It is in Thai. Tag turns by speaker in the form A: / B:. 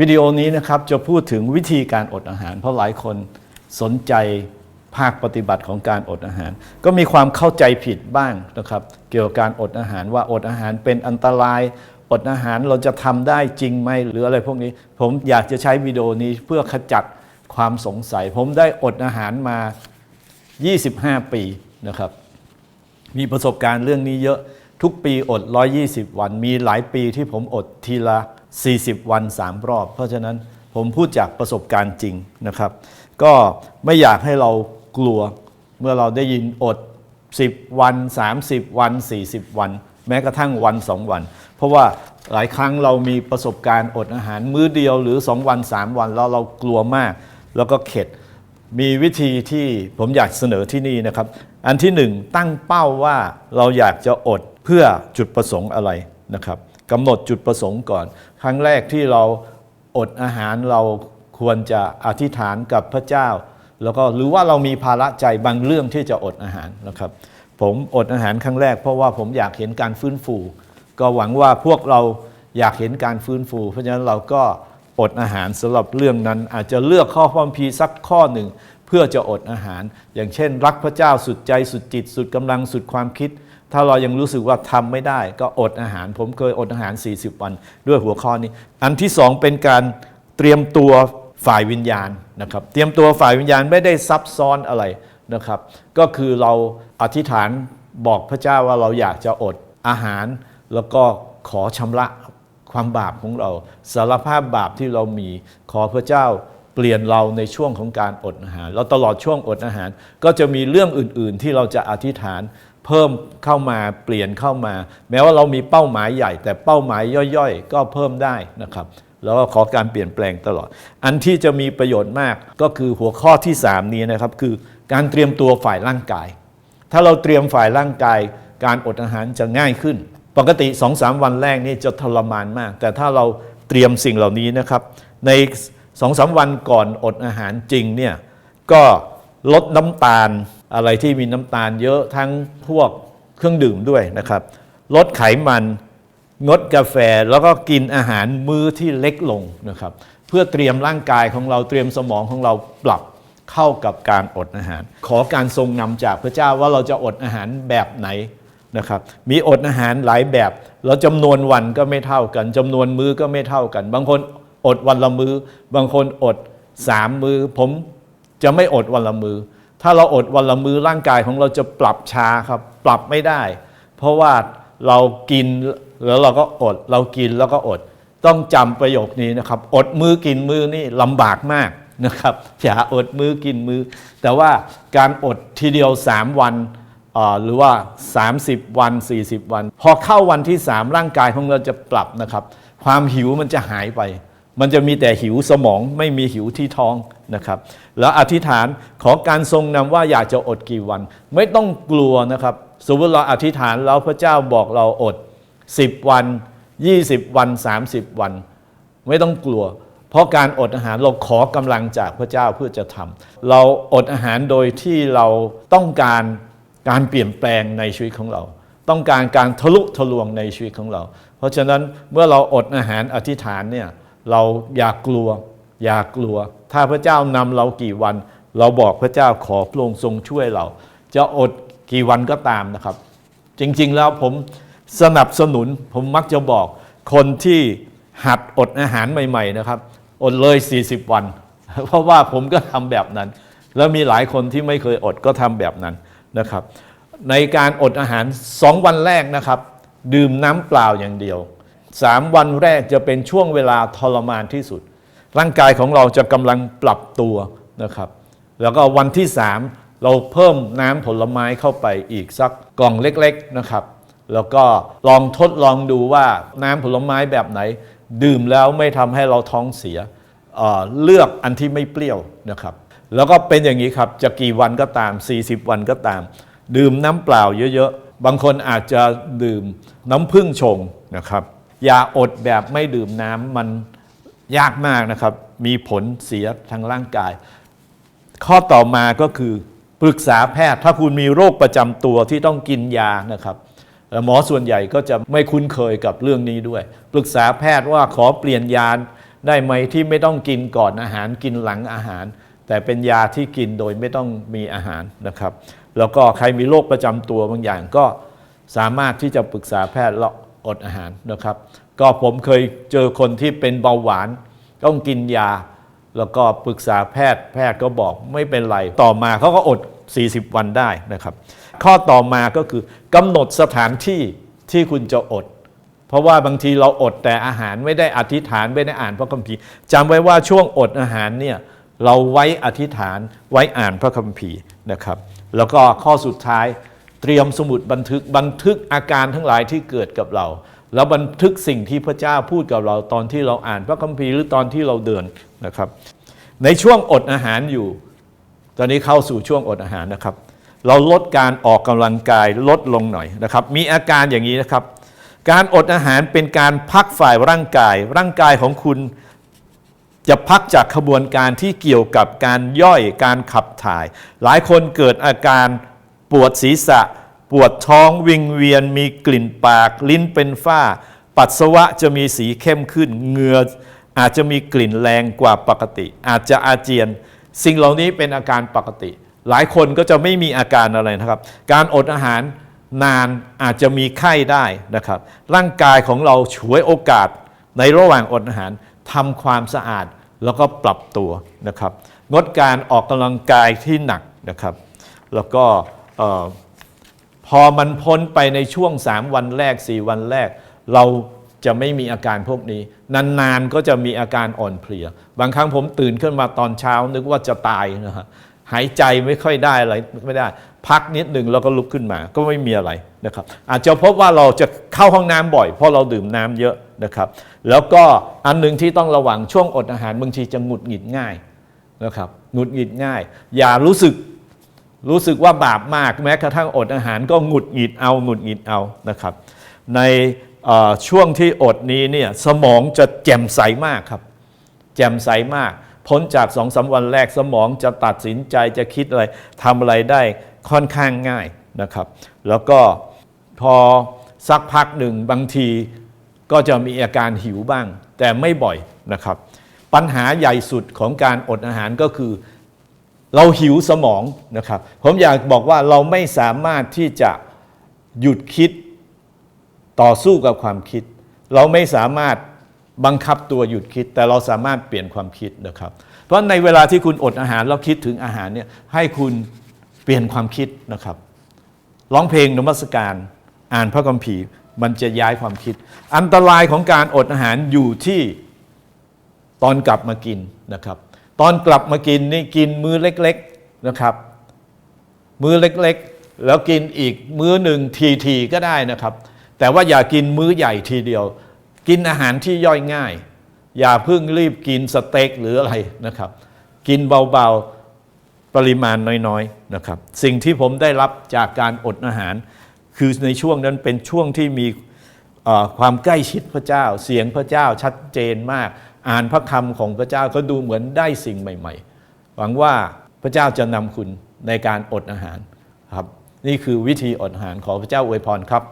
A: วิดีโอนี้นะครับจะพูดถึงวิธีการอดอาหาร เพราะหลายคนสนใจภาคปฏิบัติของการอดอาหาร ก็มีความเข้าใจผิดบ้างนะครับ เกี่ยวกับการอดอาหารว่าอดอาหารเป็นอันตราย อดอาหารเราจะทำได้จริงไหมหรืออะไรพวกนี้ ผมอยากจะใช้วิดีโอนี้เพื่อขจัดความสงสัย ผมได้อดอาหารมา 25 ปีนะครับ มีประสบการณ์เรื่องนี้เยอะ ทุกปีอด 120 วัน มีหลายปีที่ผมอดทีละ 40 วัน 3 รอบ เพราะฉะนั้นผมพูดจากประสบการณ์จริงนะครับ ก็ไม่อยากให้เรากลัวเมื่อเราได้ยินอด 10 วัน 30 วัน 40 วัน แม้กระทั่งวัน 2 วัน เพราะว่าหลายครั้งเรามีประสบการณ์อดอาหารมื้อเดียวหรือ 2 วัน 3 วันแล้วเรากลัวมาก แล้วก็เข็ดมีวิธีที่ผมอยากเสนอที่นี่นะครับ อันที่หนึ่งตั้งเป้าว่าเราอยากจะอด เพื่อจุดประสงค์อะไรนะครับกำหนดจุดประสงค์ก่อน ครั้งแรกที่เราอดอาหารเราควรจะอธิษฐานกับพระเจ้า แล้วก็หรือว่าเรามีภาระใจบางเรื่องที่จะอดอาหารนะครับ ผมอดอาหารครั้งแรกเพราะว่าผมอยากเห็นการฟื้นฟู ก็หวังว่าพวกเราอยากเห็นการฟื้นฟู เพราะฉะนั้นเราก็อดอาหารสำหรับเรื่องนั้น อาจจะเลือกข้อความพีสักข้อหนึ่ง เพื่อจะอดอาหาร อย่างเช่น รักพระเจ้าสุดใจสุดจิต สุดกำลังสุดความคิด ถ้าเรายังรู้สึกว่าทำไม่ได้ ก็อดอาหาร ผมเคยอดอาหาร 40 วัน ด้วยหัวข้อนี้ อันที่สองเป็นการเตรียมตัวฝ่ายวิญญาณนะครับ เตรียมตัวฝ่ายวิญญาณไม่ได้ซับซ้อนอะไรนะครับ ก็คือเราอธิษฐานบอกพระเจ้าว่าเราอยากจะอดอาหาร แล้วก็ขอชำระความบาปของเรา สารภาพบาปที่เรามีขอพระเจ้าเปลี่ยนเราในช่วงของการอดอาหาร แล้วตลอดช่วงอดอาหาร ก็จะมีเรื่องอื่น ๆ ที่เราจะอธิษฐาน เพิ่มเข้ามาเปลี่ยนเข้ามา แม้ว่าเรามีเป้าหมายใหญ่ แต่เป้าหมายย่อยๆ ก็เพิ่มได้นะครับแล้วก็ขอการเปลี่ยนแปลงตลอด อันที่จะมีประโยชน์มากก็คือหัวข้อที่ 3 นี้นะครับ คือการเตรียมตัวฝ่ายร่างกาย ถ้าเราเตรียมฝ่ายร่างกาย การอดอาหารจะง่ายขึ้น ปกติ2-3วันแรกนี่จะทรมานมาก แต่ถ้าเราเตรียมสิ่งเหล่านี้นะครับ ใน2-3วันก่อนอดอาหารจริงเนี่ยก็ลดน้ำตาล อะไรที่มีน้ำตาลเยอะทั้งพวกเครื่องดื่มด้วยนะครับ ลดไขมันงดกาแฟแล้วก็กินอาหารมื้อที่เล็กลงนะครับ เพื่อเตรียมร่างกายของเราเตรียมสมองของเราปรับเข้ากับการอดอาหาร ขอการทรงนำจากพระเจ้าว่าเราจะอดอาหารแบบไหนนะครับ มีอดอาหารหลายแบบ แล้วจำนวนวันก็ไม่เท่ากันจำนวนมื้อก็ไม่เท่ากัน บางคนอดวันละมือ้อ บางคนอดสามมือ้อผมจะไม่อดวันละมือ้อ ถ้าเราอดวันละมือร่างกายของเราจะปรับช้าครับ ปรับไม่ได้ เพราะว่าเรากินแล้วเราก็อด เรากินแล้วก็อด ต้องจำประโยคนี้นะครับ อดมือกินมือนี่ลำบากมากนะครับอย่าอดมือกินมือ แต่ว่าการอดทีเดียว 3 วันหรือว่า 30 วัน 40 วัน พอเข้าวันที่ 3 ร่างกายของเราจะปรับนะครับ ความหิวมันจะหายไป มันจะมีแต่หิวสมองไม่มีหิวที่ท้องนะครับ แล้วอธิษฐานขอการทรงนำว่าอยากจะอดกี่วัน ไม่ต้องกลัวนะครับ สมมติเราอธิษฐานแล้วพระเจ้าบอกเราอด 10 วัน 20 วัน 30 วัน ไม่ต้องกลัว เพราะการอดอาหารเราขอกำลังจากพระเจ้าเพื่อจะทำเราอดอาหารโดยที่เราต้องการการเปลี่ยนแปลงในชีวิตของเรา ต้องการการทะลุทะลวงในชีวิตของเรา เพราะฉะนั้นเมื่อเราอดอาหารอธิษฐานเนี่ย เราอย่ากลัว อย่ากลัว ถ้าพระเจ้านำเรากี่วัน เราบอกพระเจ้าขอพระองค์ทรงช่วยเรา จะอดกี่วันก็ตามนะครับ จริงๆแล้วผมสนับสนุนผมมักจะบอกคนที่หัดอดอาหารใหม่ ๆ นะครับ อดเลย 40 วัน เพราะว่าผมก็ทำแบบนั้น แล้วมีหลายคนที่ไม่เคยอดก็ทำแบบนั้นนะครับ ในการอดอาหาร 2 วันแรกนะครับ ดื่มน้ำเปล่าอย่างเดียว 3วันแรกจะเป็นช่วงเวลาทรมานที่สุด ร่างกายของเราจะกำลังปรับตัวนะครับ แล้วก็วันที่3เราเพิ่มน้ำผลไม้เข้าไปอีกสักกล่องเล็กๆนะครับ แล้วก็ลองทดลองดูว่าน้ำผลไม้แบบไหน ดื่มแล้วไม่ทำให้เราท้องเสียเเลือกอันที่ไม่เปรี้ยวนะครับ แล้วก็เป็นอย่างนี้ครับจะกี่วันก็ตาม 40 วันก็ตาม ดื่มน้ำเปล่าเยอะๆ บางคนอาจจะดื่มน้ำผึ้งชงนะครับ อย่าอดแบบไม่ดื่มน้ำมันยากมากนะครับ มีผลเสียทางร่างกาย ข้อต่อมาก็คือปรึกษาแพทย์ ถ้าคุณมีโรคประจำตัวที่ต้องกินยานะครับหมอส่วนใหญ่ก็จะไม่คุ้นเคยกับเรื่องนี้ด้วย ปรึกษาแพทย์ว่าขอเปลี่ยนยาได้ไหมที่ไม่ต้องกินก่อนอาหารกินหลังอาหาร แต่เป็นยาที่กินโดยไม่ต้องมีอาหารนะครับ แล้วก็ใครมีโรคประจำตัวบางอย่างก็สามารถที่จะปรึกษาแพทย์แล้ว อดอาหารนะครับ ก็ผมเคยเจอคนที่เป็นเบาหวาน ต้องกินยา แล้วก็ปรึกษาแพทย์แพทย์ก็บอกไม่เป็นไร ต่อมาเขาก็อด 40 วันได้นะครับ ข้อต่อมาก็คือกำหนดสถานที่ที่คุณจะอด เพราะว่าบางทีเราอดแต่อาหารไม่ได้อธิษฐานไม่ได้อ่านพระคัมภีร์จำไว้ว่าช่วงอดอาหารเนี่ยเราไว้อธิษฐานไว้อ่านพระคัมภีร์นะครับ แล้วก็ข้อสุดท้าย เตรียมสมุดบันทึกบันทึกอาการทั้งหลายที่เกิดกับเรา แล้วบันทึกสิ่งที่พระเจ้าพูดกับเราตอนที่เราอ่านพระคัมภีร์หรือตอนที่เราเดินนะครับ ในช่วงอดอาหารอยู่ ตอนนี้เข้าสู่ช่วงอดอาหารนะครับ เราลดการออกกำลังกายลดลงหน่อยนะครับ มีอาการอย่างนี้นะครับ การอดอาหารเป็นการพักฝ่ายร่างกาย ร่างกายของคุณจะพักจากขบวนการที่เกี่ยวกับการย่อยการขับถ่าย หลายคนเกิดอาการ ปวดศีรษะ ปวดท้องวิงเวียนมีกลิ่นปาก ลิ้นเป็นฝ้า ปัสสาวะจะมีสีเข้มขึ้นเหงื่ออาจจะมีกลิ่นแรงกว่าปกติ อาจจะอาเจียน สิ่งเหล่านี้เป็นอาการปกติ หลายคนก็จะไม่มีอาการอะไรนะครับ การอดอาหารนานอาจจะมีไข้ได้นะครับ ร่างกายของเราฉวยโอกาสในระหว่างอดอาหารทำความสะอาดแล้วก็ปรับตัวนะครับ งดการออกกำลังกายที่หนักนะครับ แล้วก็ พอมันพ้นไปในช่วง 3 วันแรก 4 วันแรก เราจะไม่มีอาการพวกนี้ นานๆก็จะมีอาการอ่อนเพลีย บางครั้งผมตื่นขึ้นมาตอนเช้านึกว่าจะตายนะฮะหายใจไม่ค่อยได้อะไรไม่ได้ พักนิดหนึ่งแล้วก็ลุกขึ้นมาก็ไม่มีอะไรนะครับ อาจจะพบว่าเราจะเข้าห้องน้ำบ่อย เพราะเราดื่มน้ำเยอะนะครับ แล้วก็อันหนึ่งที่ต้องระวังช่วงอดอาหารบางทีจะหงุดหงิดง่ายนะครับหงุดหงิดง่าย อย่ารู้สึก รู้สึกว่าบาปมากแม้กระทั่งอดอาหารก็หงุดหงิดเอาหงุดหงิดเอานะครับ ในช่วงที่อดนี้เนี่ยสมองจะแจ่มใสมากครับ แจ่มใสมาก พ้นจากสองสาวันแรกสมองจะตัดสินใจจะคิดอะไรทำอะไรได้ค่อนข้างง่ายนะครับ แล้วก็พอสักพักหนึ่งบางทีก็จะมีอาการหิวบ้าง แต่ไม่บ่อยนะครับ ปัญหาใหญ่สุดของการอดอาหารก็คือ เราหิวสมองนะครับ ผมอยากบอกว่าเราไม่สามารถที่จะหยุดคิดต่อสู้กับความคิด เราไม่สามารถบังคับตัวหยุดคิด แต่เราสามารถเปลี่ยนความคิดนะครับ เพราะในเวลาที่คุณอดอาหารแล้วคิดถึงอาหารเนี่ยให้คุณเปลี่ยนความคิดนะครับร้องเพลงนมัสการอ่านพระคัมภีร์มันจะย้ายความคิด อันตรายของการอดอาหารอยู่ที่ตอนกลับมากินนะครับ ตอนกลับมากินนี่กินมื้อเล็กๆนะครับ มื้อเล็กๆ แล้วกินอีกมื้อหนึ่งทีๆก็ได้นะครับ แต่ว่าอย่ากินมื้อใหญ่ทีเดียว กินอาหารที่ย่อยง่าย อย่าเพิ่งรีบกินสเต็กหรืออะไรนะครับ กินเบาๆปริมาณน้อยๆนะครับ สิ่งที่ผมได้รับจากการอดอาหาร คือในช่วงนั้นเป็นช่วงที่มีความใกล้ชิดพระเจ้า เสียงพระเจ้าชัดเจนมาก อ่านพระคำของพระเจ้าก็ดูเหมือนได้สิ่งใหม่ ๆ หวังว่าพระเจ้าจะนำคุณในการอดอาหารครับ นี่คือวิธีอดอาหารขอพระเจ้าอวยพรครับ